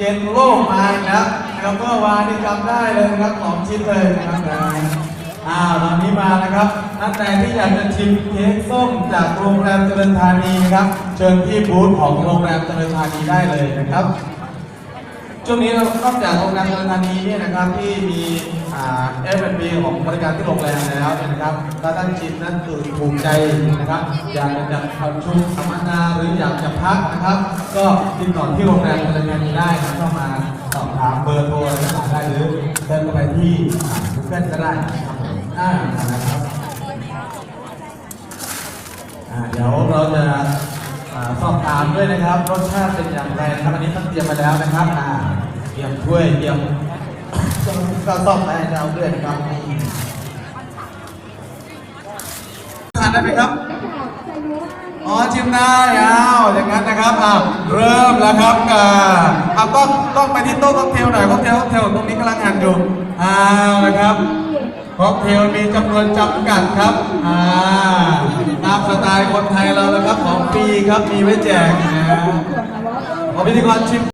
เกินโลกมาครับแล้วก็วานี่จำได้เลยนะครับของชิ้นเลยนะครับอ่าตอนนี้มานะครับท่านใดที่อยากจะชิมเค้กส้มจากโรงแรมเจริญธานีนะครับ เชิญที่บูธของโรงแรมเจริญธานีได้เลยนะครับ ช่วงนี้เรานอกจากโรงแรมเจริญธานีเนี่ยนะครับที่มีเอฟเอ็นบีของบริการที่โรงแรมแล้วเนี่ยนะครับถ้าท่านชิมนั้นคือถูกใจนะครับอยากจะประชุมสัมมนาหรืออยากจะพักนะครับ ก็ติดต่อที่โรงแรมเจริญธานีได้นะเข้ามาสอบถามเบอร์โทรอะไรต่างๆได้หรือเดินไปที่กูเกิลก็ได้นะครับผมอ่านะครับเดี๋ยวเราจะ สอบถามด้วยนะครับ รสชาติเป็นอย่างไรนะครับอันนี้ท่านเตรียมมาแล้วนะครับอ่าเตรียมถ้วยเตรียมก็ซ่อมไปให้เราด้วยนะครับทานได้ไหมครับอ๋อชิมได้เอาอย่างนั้นนะครับอ่าเริ่มแล้วครับอ่าอ่าต้องต้องไปที่โต๊ะค็อกเทลหน่อยค็อกเทลค็อกเทลตรงนี้กำลังหันอยู่อ้าวนะครับ ค็อกเทลมีจำนวนจำกัดครับอ่าตามสไตล์คนไทยเรานะครับของปีครับมีไว้แจกนะขอพิธีกรชิม